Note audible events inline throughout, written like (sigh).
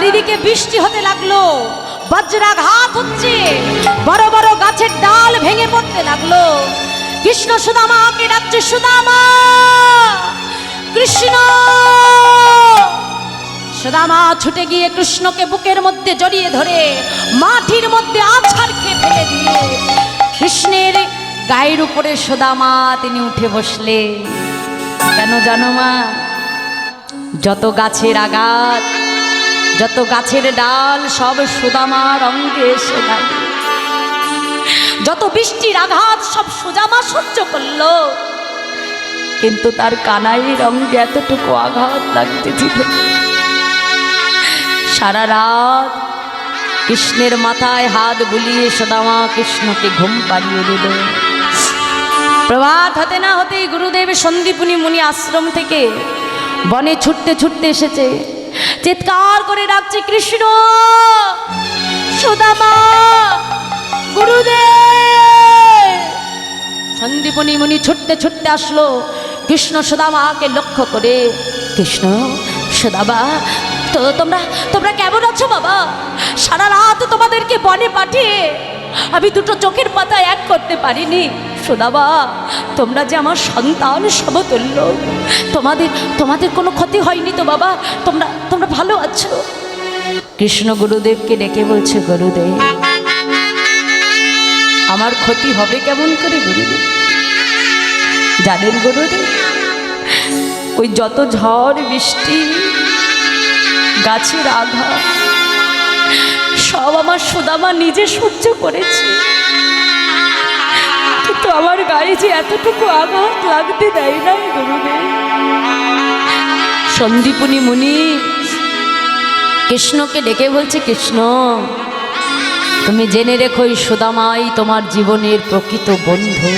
চারিদিকে বৃষ্টি হতে লাগল। বজ্রাঘাত হচ্ছে। বড় বড় গাছের ডাল ভেঙে পড়তে লাগল। কৃষ্ণ সুদামাকে ডাকছে সুদামা? কৃষ্ণ! সুদামা ছুটে গিয়ে কৃষ্ণকে বুকের মধ্যে জড়িয়ে ধরে, মাটির মধ্যে আছাড় খেয়ে ফেলে দিয়ে কৃষ্ণের গায়ের উপরে সুদামা তিনি উঠে বসলে কেন জানো মা? যত গাছের আঘাত যত গাছের ডাল, সব সুদামার অঙ্গে এসে যত বৃষ্টির আঘাত, সব সুদামা সহ্য করল। কিন্তু তার কানাইয়ের অঙ্গে এতটুকু আঘাত লাগতেছিল সারা রাত কৃষ্ণের মাথায় হাত বুলিয়ে সুদামা কৃষ্ণকে ঘুম পাড়িয়ে দিল। প্রভাত হতে না হতেই গুরুদেব সন্দীপুনি মুনি আশ্রম থেকে বনে ছুটতে ছুটতে এসেছে। চিৎকার করে ডাকছে, কৃষ্ণ! সুদামা! গুরুদেব! সন্দীপনী মুনি ছুটতে ছুটতে আসলো। কৃষ্ণ সুদামাকে লক্ষ্য করে, কৃষ্ণ, সুদামা, তো তোমরা তোমরা কেমন আছো বাবা? সারা রাত তোমাদেরকে বনে পাঠিয়ে আমি দুটো চোখের পাতা এক করতে পারিনি। সুদামা তোমরা যে আমার সন্তান সমতুল্য। তোমাদের তোমাদের কোনো ক্ষতি হয়নি তো বাবা? তোমরা তোমরা ভালো আছো? কৃষ্ণ গুরুদেবকে ডেকে বলছে, গুরুদেব, আমার ক্ষতি হবে কেমন করে গুরুদেব? জানেন গুরুদেব, ওই যত ঝড়, বৃষ্টি, গাছের আঘাত, সব আমার সুদামা নিজে সহ্য করেছে। আমার গায়ে যে এতটুকু আঘাত লাগতে দেয় না, গুরুদেব। সন্দীপুনি মুনি, কৃষ্ণকে ডেকে বলছে, কৃষ্ণ, তুমি জেনে রেখো সুদামাই তোমার জীবনের প্রকৃত বন্ধু।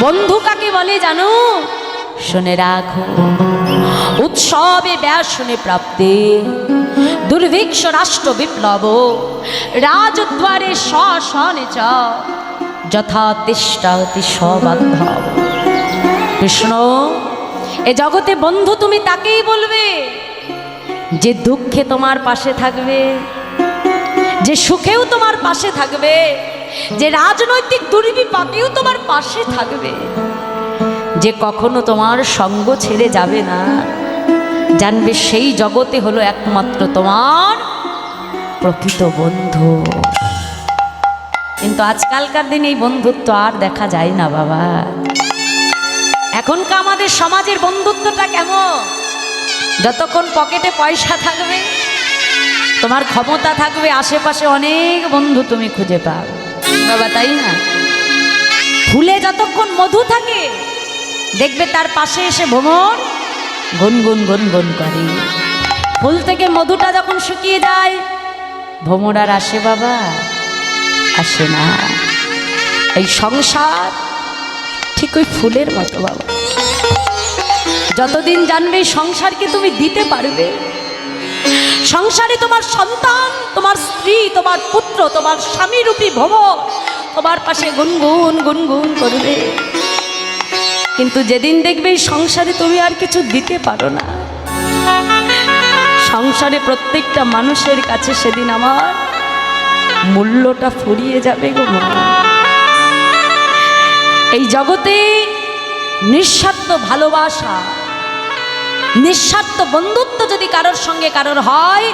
বন্ধু কাকে বলে জানো? শুনে রাখো। উৎসবে ব্যাস ব্যাসনে প্রাপ্তে, দুর্ভিক্ষ রাষ্ট্র বিপ্লব, রাজদ্বারে শনে চ যথা তিষ্ঠাতি সবান্ধব। কৃষ্ণ, এ জগতে বন্ধু তুমি তাকেই বলবে যে দুঃখে তোমার পাশে থাকবে, যে সুখেও তোমার পাশে থাকবে, যে রাজনৈতিক দুর্বিপাকেও তোমার পাশে থাকবে। যে কখনো তোমার সঙ্গ ছেড়ে যাবে না, জানবে সেই জগতে হলো একমাত্র তোমার প্রকৃত বন্ধু। কিন্তু আজকালকার দিনে এই বন্ধুত্ব আর দেখা যায় না, বাবা। এখনকার আমাদের সমাজের বন্ধুত্বটা কেমন? যতক্ষণ পকেটে পয়সা থাকবে, তোমার ক্ষমতা থাকবে, আশেপাশে অনেক বন্ধু তুমি খুঁজে পাও। বাবা, তাই না? ফুলে যতক্ষণ মধু থাকে, দেখবে তার পাশে এসে ভ্রমণ গুনগুন গুনগুন করে। ফুল থেকে মধুটা যখন শুকিয়ে যায় ভ্রমর আর আসে, বাবা। আসে না। এই সংসার ঠিক ওই ফুলের মতো বাবা। যতদিন জানবে সংসারকে তুমি দিতে পারবে, সংসারে তোমার সন্তান, তোমার স্ত্রী, তোমার পুত্র, তোমার স্বামীরূপী ভ্রমর তোমার পাশে গুনগুন গুনগুন করবে। কিন্তু যেদিন দেখবে সংসারে তুমি আর কিছু দিতে পারো না। সংসারে প্রত্যেকটা মানুষের কাছে সেদিন আমার মূল্যটা ফুরিয়ে যাবে গো এই জগতে নিঃস্বার্থ ভালোবাসা, নিঃস্বার্থ বন্ধুত্ব যদি কারোর সঙ্গে কারোর হয়,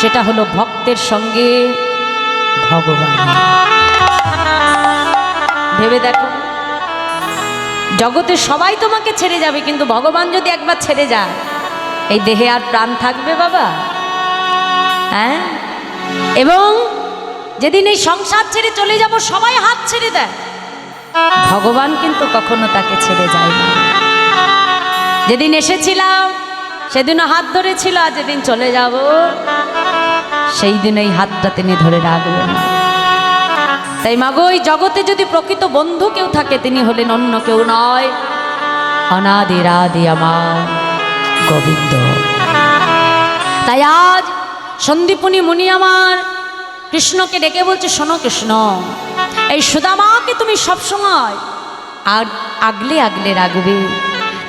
সেটা হলো ভক্তের সঙ্গে ভগবান। ভেবে দেখো, জগতে সবাই তোমাকে ছেড়ে যাবে, কিন্তু ভগবান যদি একবার ছেড়ে যায়, এই দেহে আর প্রাণ থাকবে বাবা। হ্যাঁ? এবং যেদিন এই সংসার ছেড়ে চলে যাব, সবাই হাত ছেড়ে দেয়। ভগবান কিন্তু কখনো তাকে ছেড়ে যায় না। যেদিন এসেছিলাম, সেদিনও হাত ধরেছিল, আর যেদিন চলে যাব, সেই দিন এই হাতটা তিনি ধরে রাখবেন তাই মাগো এই জগতে যদি প্রকৃত বন্ধু কেউ থাকে, তিনি হলেন অন্য কেউ নয়। অনাদি রাদি আমার গোবিন্দ। তাই আজ সন্দীপনী মুনি আমার কৃষ্ণকে ডেকে বলছে, শোনো কৃষ্ণ, এই সুদামাকে তুমি সবসময় আর আগলে আগলে রাখবে।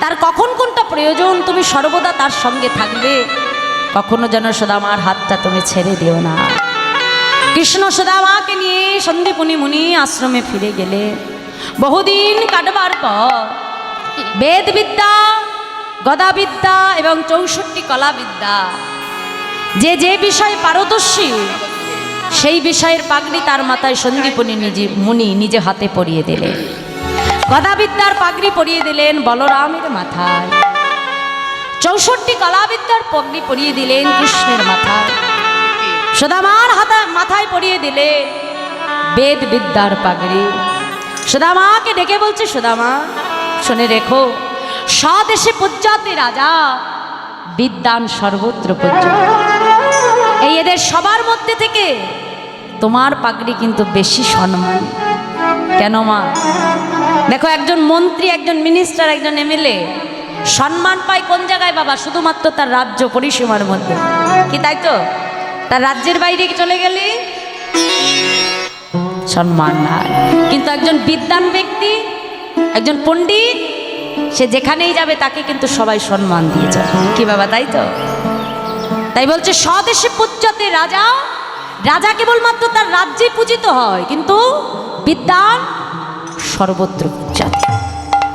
তার কখন কোনটা প্রয়োজন, তুমি সর্বদা তার সঙ্গে থাকবে। কখনো যেন সুদামার হাতটা তুমি ছেড়ে দিও না। কৃষ্ণ সুদামাকে নিয়ে সন্দীপুনি মুনি আশ্রমে ফিরে গেলে। বহুদিন কাটবার পর বেদবিদ্যা, গদাবিদ্যা এবং চৌষট্টি কলাবিদ্যা, যে যে বিষয়ে পারদর্শী সেই বিষয়ের পাগড়ি তার মাথায় সন্দীপনী নিজে মুনি নিজে হাতে পরিয়ে দিলেন। গদাবিদ্যার পাগড়ি পরিয়ে দিলেন বলরামের মাথায়। চৌষট্টি কলাবিদ্যার পাগড়ি পরিয়ে দিলেন কৃষ্ণের মাথায়। সুদামার হাতা মাথায় পরিয়ে দিলে বেদ বিদ্যার পাগড়ি। সুদামাকে ডেকে বলছে, সুদামা, শুনে রেখো, স্বদেশে পূজ্যাতে রাজা বিদ্যান সর্বত্র পূজ্য এই এদের সবার মধ্যে থেকে তোমার পাগড়ি কিন্তু বেশি সম্মান। কেন মা? দেখো, একজন মন্ত্রী, একজন মিনিস্টার একজন এমএলএ সম্মান পায় কোন জায়গায় বাবা? শুধুমাত্র তার রাজ্য পরিসীমার মধ্যে। কি তাই তো? তার রাজ্যের বাইরে চলে গেলে? সম্মান নাই। কিন্তু একজন বিদ্বান ব্যক্তি, একজন পণ্ডিত, সে যেখানেই যাবে তাকে কিন্তু সবাই সম্মান দিয়ে যায় কি বাবা, তাই তো? তাই বলছে, স্বদেশে পূজ্যতে রাজা রাজা কেবলমাত্র তার রাজ্যে পূজিত হয়, কিন্তু বিদ্যান সর্বত্র পূজ্যতে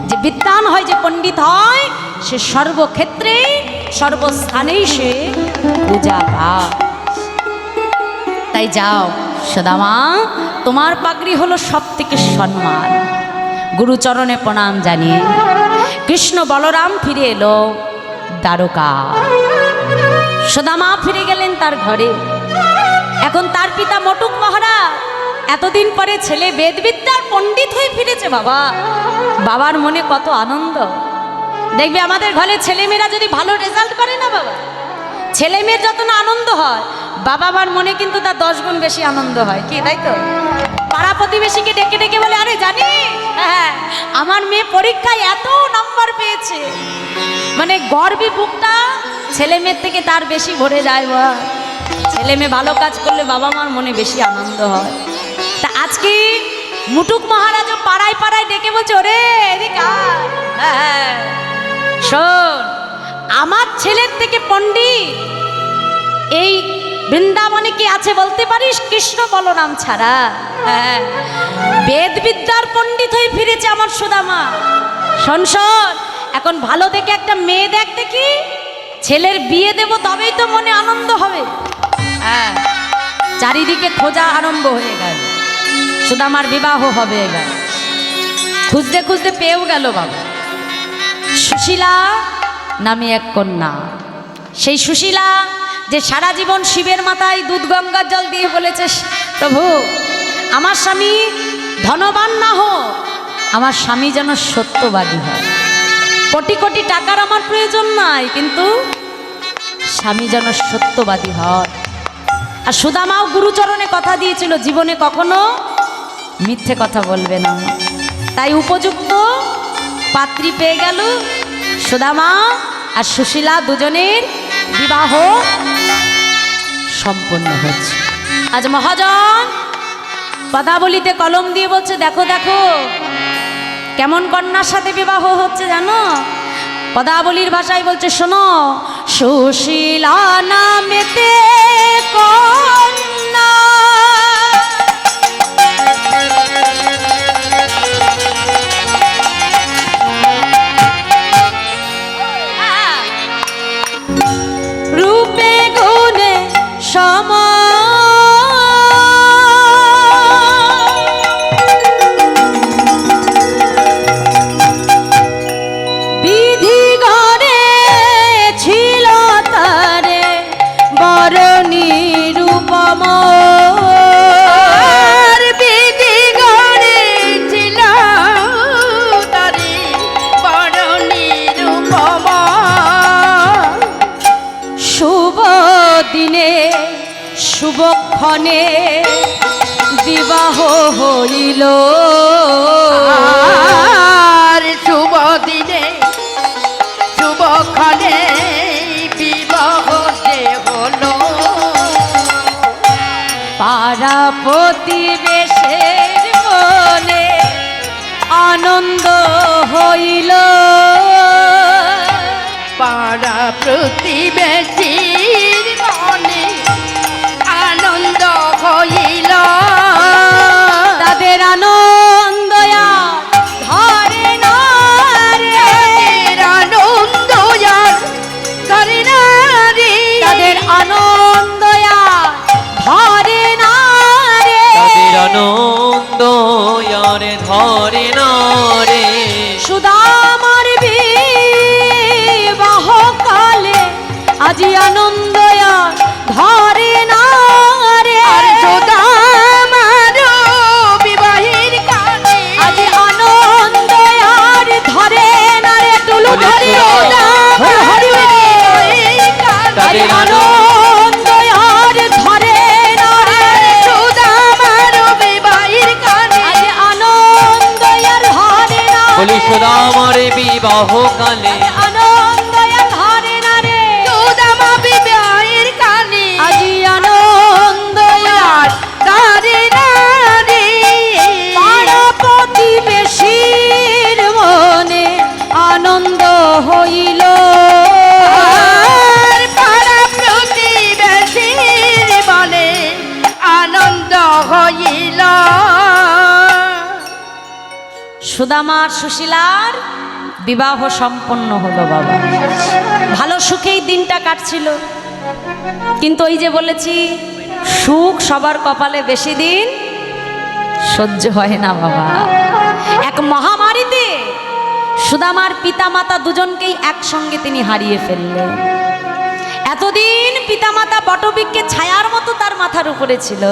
যে বিদ্যান হয়, যে পণ্ডিত হয়, সে সর্বক্ষেত্রে, সর্বস্থানেই সে পূজা তাই যাও, সদামা, তোমার পাগড়ি হলো সব থেকে সম্মান। গুরুচরণে প্রণাম জানিয়ে, কৃষ্ণ বলরাম ফিরে এলো দ্বারকা। সদামা ফিরে গেলেন তার ঘরে। এখন তার পিতা মটুক মহারাজ, এতদিন পরে ছেলে বেদবিদ্যার পণ্ডিত হয়ে ফিরেছে বাবা। বাবার মনে কত আনন্দ। দেখবে আমাদের ঘরে ছেলেমেয়েরা যদি ভালো রেজাল্ট করে না বাবা? ছেলে মেয়ের যত না আনন্দ হয় বাবা মার মনে কিন্তু তার দশ গুণ বেশি আনন্দ হয়। কি, তাই তো? পাড়া প্রতিবেশীকে ডেকে ডেকে বলে, আরে জানি হ্যাঁ আমার মেয়ে পরীক্ষায় এত নম্বর পেয়েছে। মানে গর্বী বুকটা ছেলে মেয়ের থেকে তার বেশি ভরে যায় বা। ছেলে মেয়ে ভালো কাজ করলে বাবা মার মনে বেশি আনন্দ হয়। তা আজকে মুটুক মহারাজও পাড়ায় পাড়ায় ডেকে বলছে, ওরে। হ্যাঁ হ্যাঁ। শোন, আমার ছেলের থেকে পণ্ডিত এই বৃন্দাবনে কি আছে বলতে পারিস? কৃষ্ণ বলরাম ছাড়া। হ্যাঁ। বেদ বিদ্যার পণ্ডিত হয়ে ফিরেছে আমার সুদামা। শোন। এখন ভালো দেখে একটা মেয়ে দেখ দেখি। ছেলের বিয়ে দেব তবেই তো মনে আনন্দ হবে। হ্যাঁ। চারিদিকে খোঁজা আরম্ভ হয়ে গেল। সুদামার বিবাহ হবে এবার। খুঁজতে খুঁজতে পেয়েও গেল বাবা। সুশীলা নামে এক কন্যা। সেই সুশীলা যে সারা জীবন শিবের মাথায় দুধ গঙ্গার জল দিয়ে বলেছে, প্রভু, আমার স্বামী ধনবান না হোক আমার স্বামী যেন সত্যবাদী হয়। কোটি কোটি টাকার আমার প্রয়োজন নাই, কিন্তু স্বামী যেন সত্যবাদী হয়। আর সুদামাও গুরুচরণে কথা দিয়েছিল, জীবনে কখনো মিথ্যে কথা বলবে না। তাই উপযুক্ত পাত্রী পেয়ে গেল সুদামা আর সুশীলা দুজনের বিবাহ সম্পন্ন হচ্ছে আজ মহাজন পদাবলিতে কলম দিয়ে বলছে, দেখো দেখো, কেমন কন্যার সাথে বিবাহ হচ্ছে জানো? পদাবলীর ভাষায় বলছে, শোনো, সুশীলা নামেতে কন্যা somos. নরে না রে সুদামার বিবাহ কালে আজি আনন্দ বিবাহ কালে আনন্দ ধরে না রে। সুদামা বিবাহের কালে আজি আনন্দ আর তারে নারী পাড়া প্রতিবেশীর মনে আনন্দ হইল। আর পাড়া প্রতিবেশীর বলে আনন্দ হইল। সুদামার সুশীলার বিবাহ সম্পন্ন হলো বাবা। ভালো সুখেই দিনটা কাটছিল। কিন্তু ওই যে বলেছি, সুখ সবার কপালে বেশি দিন সহ্য হয় না বাবা। এক মহামারীতে সুদামার পিতামাতা দুজনকেই একসঙ্গে তিনি হারিয়ে ফেললেন। এতদিন পিতামাতা বটবৃক্ষে ছায়ার মতো তার মাথার উপরে ছিল।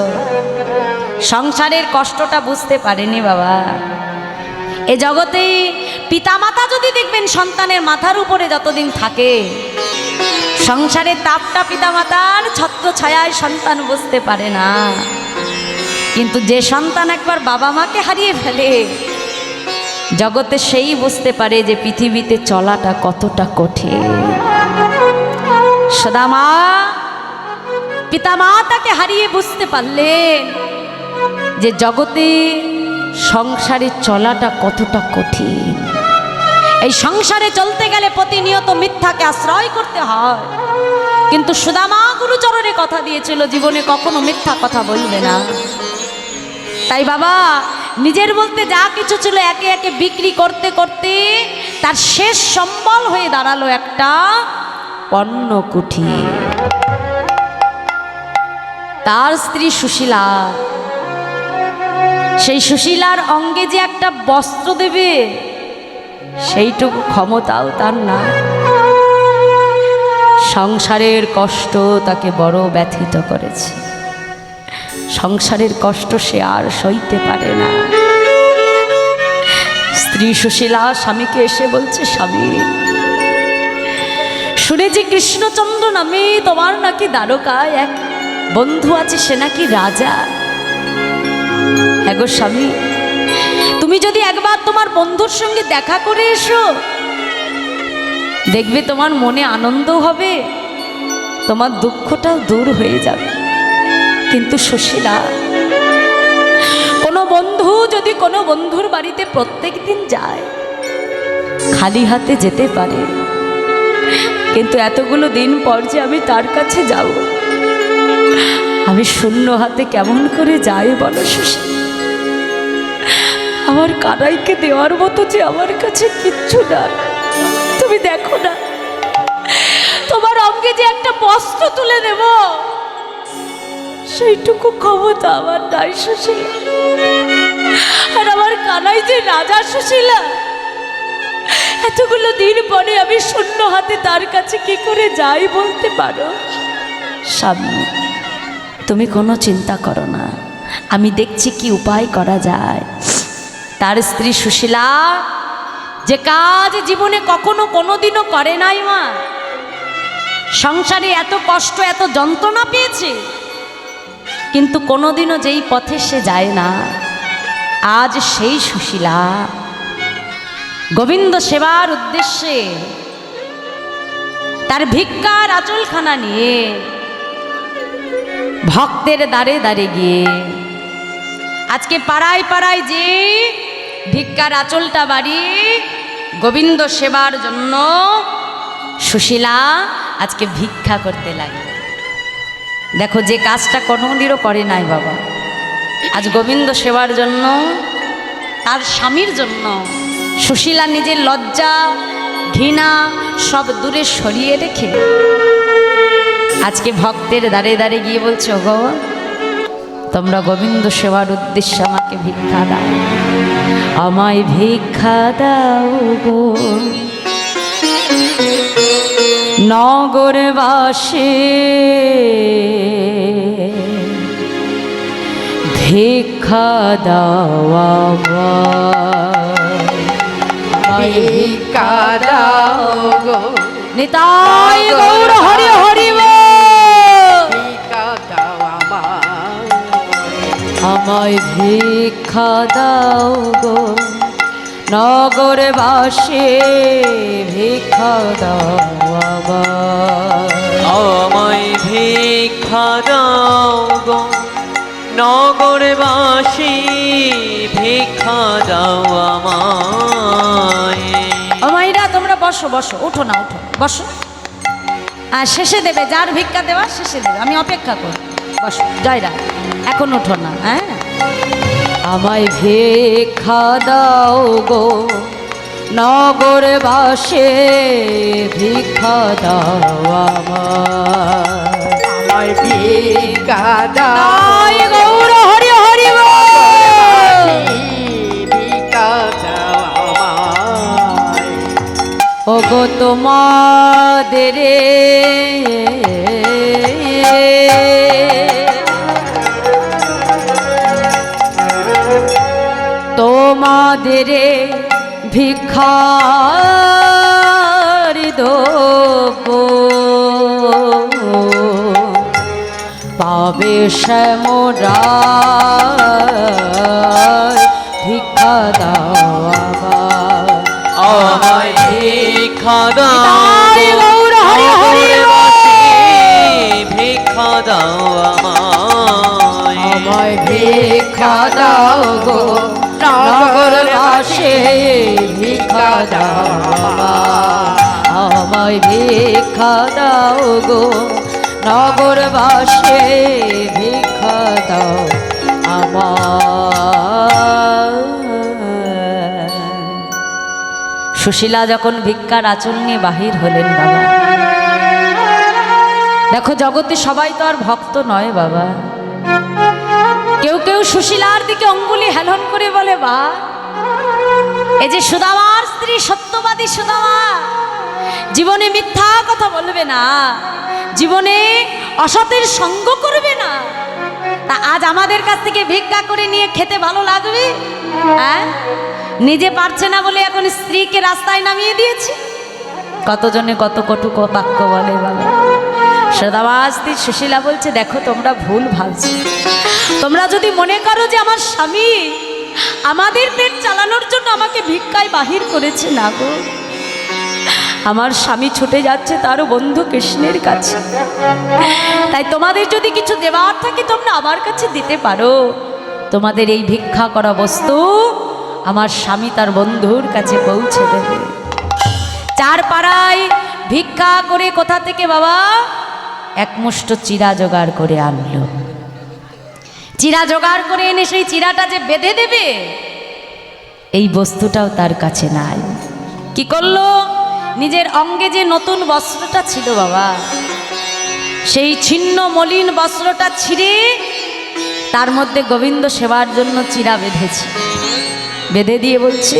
সংসারের কষ্টটা বুঝতে পারেনি বাবা। এ জগতে পিতামাতা যদি দেখবেন সন্তানের মাথার উপরে যতদিন থাকে সংসারের তাপটা পিতামাতার ছত্র ছায়ায় সন্তান বুঝতে পারে না। কিন্তু যে সন্তান একবার বাবা মাকে হারিয়ে ফেলে, জগতে সেই বুঝতে পারে যে পৃথিবীতে চলাটা কতটা কঠিন। সদামা পিতামা তাকে হারিয়ে বুঝতে পারলেন যে জগতে সংসারে চলাটা কতটা কঠিন? এই সংসারে চলতে গেলে প্রতিনিয়ত মিথ্যাকে আশ্রয় করতে হয়। কিন্তু সুদামা গুরুচরণে কথা দিয়েছিল, জীবনে কখনো মিথ্যা কথা বলবে না। তাই বাবা, নিজের বলতে যা কিছু ছিল একে একে বিক্রি করতে করতে তার শেষ সম্বল হয়ে দাঁড়াল একটা পণ্য কুঠি। তার স্ত্রী সুশীলা সেই সুশীলার অঙ্গে যে একটা বস্ত্র দেবে, সেইটুকু ক্ষমতাও তার না। সংসারের কষ্ট তাকে বড় ব্যথিত করেছে। সংসারের কষ্ট সে আর সইতে পারে না। স্ত্রী সুশীলা স্বামীকে এসে বলছে, স্বামী, শুনেছি কৃষ্ণচন্দ্র নামে তোমার নাকি দ্বারকায় এক বন্ধু আছে, সে নাকি রাজা। হ্যাঁ গো স্বামী, তুমি যদি একবার তোমার বন্ধুর সঙ্গে দেখা করে এসো, দেখবে তোমার মনে আনন্দ হবে, তোমার দুঃখটাও দূর হয়ে যাবে। কিন্তু সুশীলা কোনো বন্ধু যদি কোনো বন্ধুর বাড়িতে প্রত্যেক দিন যায়, খালি হাতে যেতে পারে। কিন্তু এতগুলো দিন পর যে আমি তার কাছে যাব আমি শূন্য হাতে কেমন করে যাই বলো সুশীলা আমার কানাইকে দেওয়ার মতো যে আমার কাছে কিচ্ছু না। তুমি দেখো না, তোমার অঙ্গে যে একটা বস্ত্র তুলে দেব, সেইটুকু ক্ষমতা আমার নাই সুশীলা আর আমার কানাই যে রাজা সুশীলা, এতগুলো দিন পরে আমি শূন্য হাতে তার কাছে কি করে যাই বলতে পারো? স্বামী তুমি কোনো চিন্তা করো না। আমি দেখছি কি উপায় করা যায়। তার স্ত্রী সুশীলা, যে কাজ জীবনে কখনো কোনোদিনও করে নাই মা। সংসারে এত কষ্ট, এত যন্ত্রণা পেয়েছে। কিন্তু কোনোদিনও যেই পথে সে যায় না। আজ সেই সুশীলা। গোবিন্দ সেবার উদ্দেশ্যে তার ভিক্ষার আচলখানা নিয়ে ভক্তের দ্বারে দ্বারে গিয়ে। আজকে পাড়ায় পাড়ায় যে ভিক্ষার আঁচলটা বাড়ি, গোবিন্দ সেবার জন্য সুশীলা আজকে ভিক্ষা করতে লাগে। দেখো, যে কাজটা কোনোদিনও করে নাই বাবা। আজ গোবিন্দ সেবার জন্য, তার স্বামীর জন্য সুশীলা নিজের লজ্জা, ঘৃণা সব দূরে সরিয়ে রেখে আজকে ভক্তের দাঁড়ে দাঁড়ে গিয়ে বলছো গো তোমরা গোবিন্দ সেবার উদ্দেশ্যে আমাকে ভিক্ষা দাও আমায় ভিক্ষা দাও গো নগরবাসী ভিক্ষা দাও আমায়। ভিক্ষা দাও গো নিতাই গৌর হরি হরি বল। আমায় ভিক্ষা দাও গো। নগরবাসী ভিক্ষা দাও আমায়। ভিক্ষা দাও গো। নগরবাসী ভিক্ষা দাও আমায়। আমাইরা তোমরা বসো বসো উঠো না উঠো বসো। আর শেষে দেবে যার ভিক্ষা দেওয়া শেষে দেবে। আমি অপেক্ষা করি বসো জয়রা এখন উঠো না হ্যাঁ? আমায় ভিক্ষা দাও গো নগরবাসে ভিক্ষা দাও আমায়। ভিক্ষা দাও গৌর হরি হরি ওগো তোমাদের তোমাদের ভিক্ষার দেবো পাবে শ্যামরা ভিক্ষা আবার আমায়। ভিক্ষা দাও। ভিক্ষা আমায় ভিক্ষা দাও গো। নগরবাসে ভিক্ষা দাও। আমায় ভিক্ষা দাও গো, নগরবাসে ভিক্ষা দাও আমার সুশীলা যখন ভিক্ষার আচল নিয়ে বাহির হলেন বাবা, দেখো জগতে সবাই তো আর ভক্ত নয় বাবা। কেউ কেউ সুশীলার দিকে অঙ্গুলি হেলন করে বলে বা এই যে সুদামার স্ত্রী, সত্যবাদী সুদামা। জীবনে মিথ্যা কথা বলবে না। জীবনে অসতের সঙ্গ করবে না। তা আজ আমাদের কাছ থেকে ভিক্ষা করে নিয়ে খেতে ভালো লাগবে? হ্যাঁ? নিজে পারছে না বলে এখন স্ত্রীকে রাস্তায় নামিয়ে দিয়েছে? কতজনে কত কটু বাক্য বলে বাবা সদাবাস্তি সুশীলা বলছে, দেখো, তোমরা ভুল ভাবছ। তোমরা যদি মনে করো যে আমার স্বামী আমাদের পেট চালানোর জন্য আমাকে ভিক্ষায় বাহির করেছে, না গো। আমার স্বামী ছুটে যাচ্ছে তারও বন্ধু কৃষ্ণের কাছে। তাই তোমাদের যদি কিছু দেওয়ার থাকে তোমরা আমার কাছে দিতে পারো। তোমাদের এই ভিক্ষা করা বস্তু আমার স্বামী তার বন্ধুর কাছে পৌঁছে দেবে। চার পাড়ায় ভিক্ষা করে কোথা থেকে বাবা? এক মুষ্ট চিরা জোগাড় করে আনলো। চিরা জোগাড় করে এনে সেই চিরাটা যে বেঁধে দেবে, এই বস্তুটাও তার কাছে নাই। কি করল? নিজের অঙ্গে যে নতুন বস্ত্রটা ছিল বাবা, সেই ছিন্ন মলিন বস্ত্রটা ছিঁড়ে তার মধ্যে গোবিন্দ সেবার জন্য চিরা বেঁধেছে। বেঁধে দিয়ে বলছে,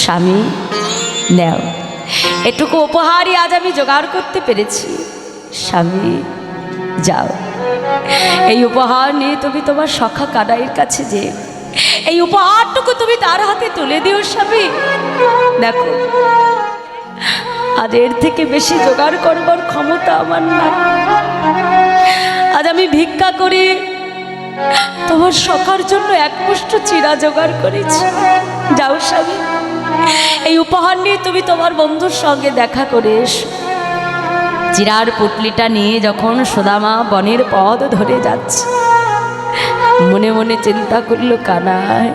স্বামী, নেও। এটুকু উপহারই আজ আমি জোগাড় করতে পেরেছি। স্বামী, যাও। এই উপহার নিয়ে তুমি তোমার সখা কানাইয়ের কাছে যে এই উপহারটুকু তুমি তার হাতে তুলে দিও স্বামী। দেখো, আজ এর থেকে বেশি জোগাড় করবার ক্ষমতা আমার না আজ আমি ভিক্ষা করে তোমার সখার জন্য এক মুষ্ট চিরা জোগাড় করেছি। যাও স্বামী, এই উপহার নিয়ে তুমি তোমার বন্ধুর সঙ্গে দেখা করে এসো। চিরার পুটলিটা নিয়ে যখন সোদামা বনের পথ ধরে যাচ্ছে, মনে মনে চিন্তা করল কানায়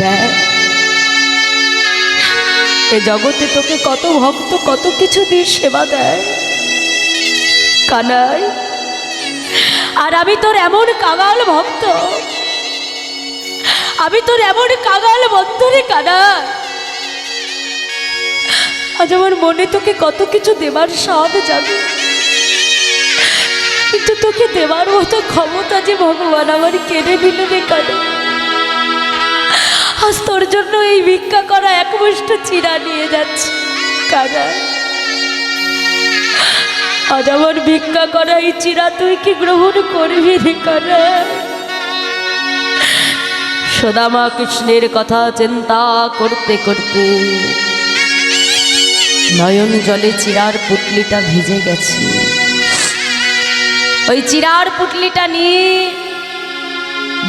দেখ, এ জগতে তোকে কত ভক্ত, কত কিছু দিয়ে সেবা দেয়। কানাই, আর আমি তোর এমন কাগাল ভক্ত। আমি তোর এমন কাগাল বন্ধুরে কানা আজ আমার মনে তোকে কত কিছু দেবার স্বাদ যাবে কিন্তু তোকে দেবার মতো ক্ষমতা যে ভগবান আমার কেড়ে নিল রে কেন। আজ তোর জন্য এই ভিক্ষা করা এক মুষ্ট চিরা নিয়ে যাচ্ছে কারা আজ আমার ভিক্ষা করা এই চিরা তুই কি গ্রহণ করবি রে কারা সদামা কৃষ্ণের কথা চিন্তা করতে করতে নয়ন জলে চিরার পুটলিটা ভিজে গেছে। ওই চিরার পুটলিটা নিয়ে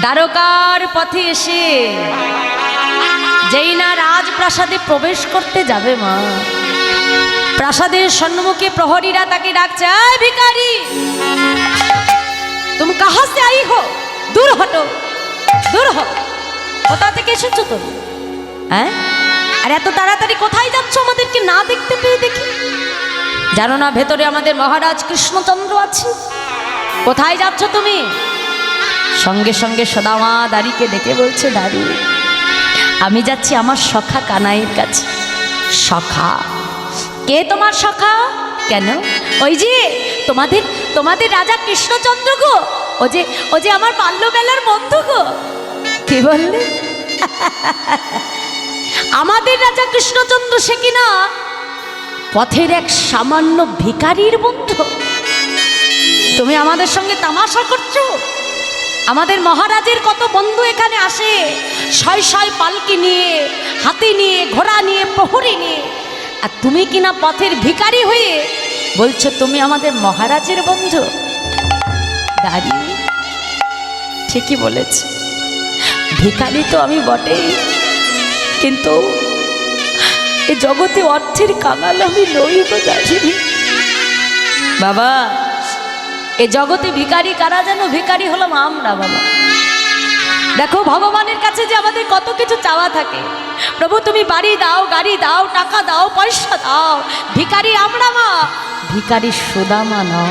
দ্বারকার পথে এসে যেই না রাজপ্রাসাদে প্রবেশ করতে যাবে মা। প্রাসাদের সম্মুখে প্রহরীরা তাকে ডাকছে আয় ভিখারি! তুমি কাহা সে আই হো? দূর হটো, দূর হো। কোথা থেকে এসেছ তুমি? হ্যাঁ? আর এত তাড়াতাড়ি কোথায় যাচ্ছ আমাদেরকে না দেখতে পেয়ে দেখি? জানো না, ভেতরে আমাদের মহারাজ কৃষ্ণচন্দ্র আছে কোথায় যাচ্ছ তুমি? সঙ্গে সঙ্গে সদামা দাড়িকে ডেকে বলছে, দাড়ি, আমি যাচ্ছি আমার সখা কানাইয়ের কাছে। সখা? কে তোমার সখা? কেন? ওই যে তোমাদের তোমাদের রাজা কৃষ্ণচন্দ্র গো। ও যে ও যে আমার বাল্যবেলার বন্ধু গো। কি বললে? (laughs) আমাদের রাজা কৃষ্ণচন্দ্র সে কিনা পথের এক সামান্য ভিখারির বন্ধু। তুমি আমাদের সঙ্গে তামাশা করছ? আমাদের মহারাজের কত বন্ধু এখানে আসে? ছয় ছয় পালকি নিয়ে, হাতি নিয়ে, ঘোড়া নিয়ে, প্রহরী নিয়ে। আর তুমি কিনা পথের ভিখারি হয়ে বলছো, তুমি আমাদের মহারাজের বন্ধু? দাঁড়িয়ে ঠিকই বলেছে। ভিখারি তো আমি বটেই। কিন্তু এ জগতে অর্থের কাঙাল আমি নই গো দাঁড়িয়ে বাবা, এ জগতে ভিখারি, কারা যেন ভিখারি হলাম আমরা, বাবা। দেখো, ভগবানের কাছে যে আমাদের কত কিছু চাওয়া থাকে। প্রভু, তুমি বাড়ি দাও, গাড়ি দাও, টাকা দাও, পয়সা দাও। ভিখারি আমরা মা, ভিখারি সুদামা না।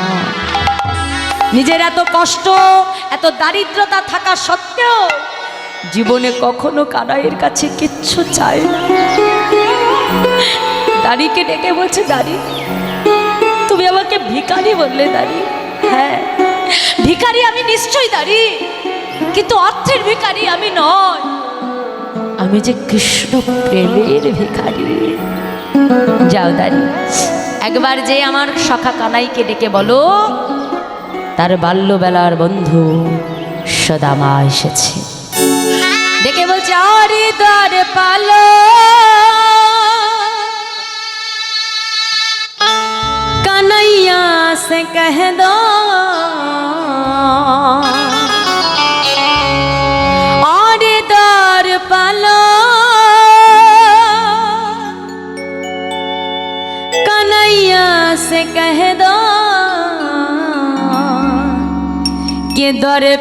নিজের এত কষ্ট, এত দারিদ্রতা থাকা সত্ত্বেও জীবনে কখনো কানাইয়ের কাছে কিচ্ছু চায় না। দাড়িকে ডেকে বলছে, দাড়ি, তুমি আমাকে ভিখারি বললে, দাড়ি। হ্যাঁ ভিখারি আমি নিশ্চয়ই, দাড়ি, কিন্তু অর্থের ভিকারি আমি নয় আমি যে কৃষ্ণ প্রেমের ভিখারি। যাও, দাড়ি, একবার যে আমার সখা কানাইকে ডেকে বলো, তার বাল্যবেলার বন্ধু সদামা এসেছে। দর পালো। কানাইয়া সে কহ দো। আর দর পালো। কানাইয়া সে কহ দো।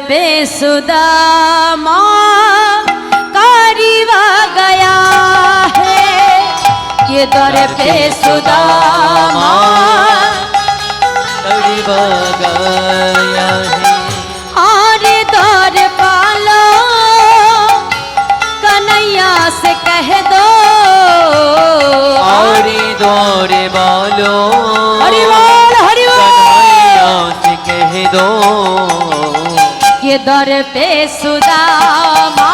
পে সুদা মা दर पे सुदामा। और दर पालो कन्हैया से कह दो। और दौरे बोलो हरि बोल कन्हैया से कह दो। ये दर पे सुदामा।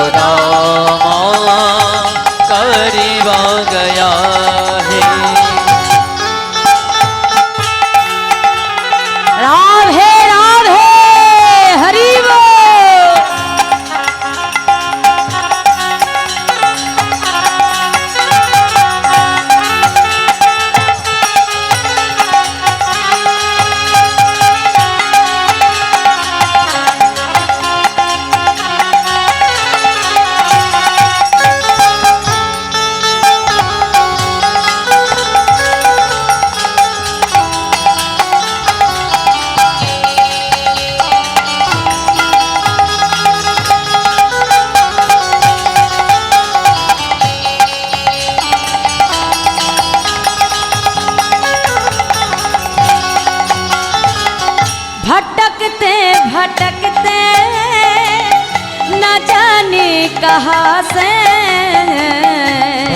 खुदा गया है।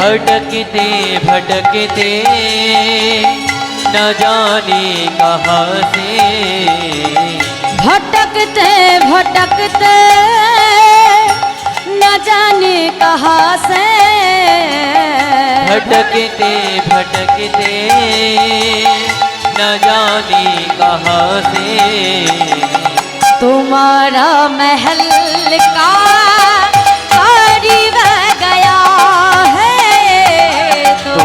भटकते भटकते न जाने कहाँ से। भटकते भटकते न जाने कहाँ से। भटकते भटकते न जाने कहाँ से। तुम्हारा महल का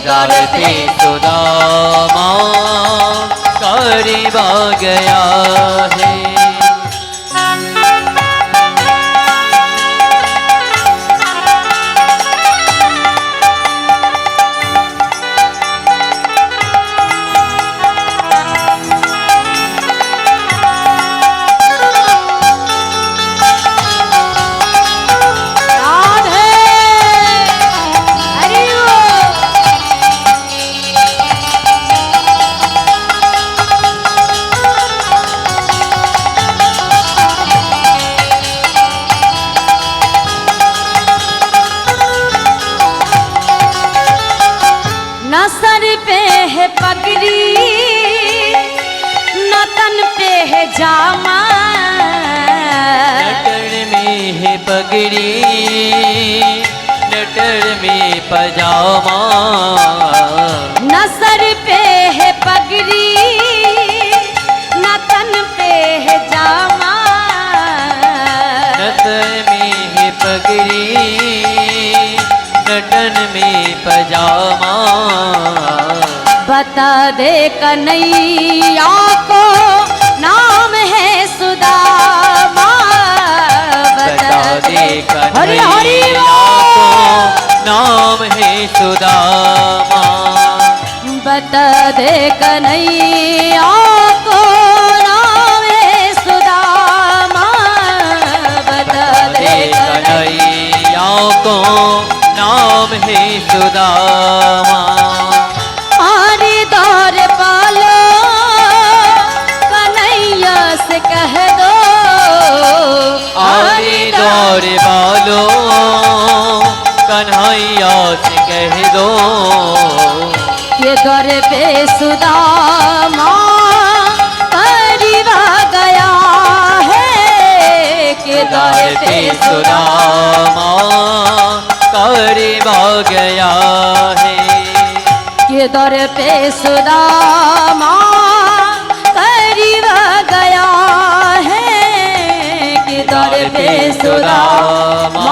કરતી સુદામા કરી ગયા હે है जामा। नटर में है पगड़ी नटर में पजामा। न सर पे है पगड़ी न तन पे है जामा। नतर में है पगड़ी नटन में पजामा। बता दे कन्हैया को हरि हरि नाम है सुदामा बता दे कन्हैया को नाम है सुदामा बता दे कन्हैया को नाम है सुदामा आरे दौर पालो कन्हैया से कह कन्हैया से कह दो ये दौर पे सुदामा करीबा गया है। के दौर पे सुदामा करीबा गया है। के दौर पे सुदामा करीबा गया है। के दौर पे सुदामा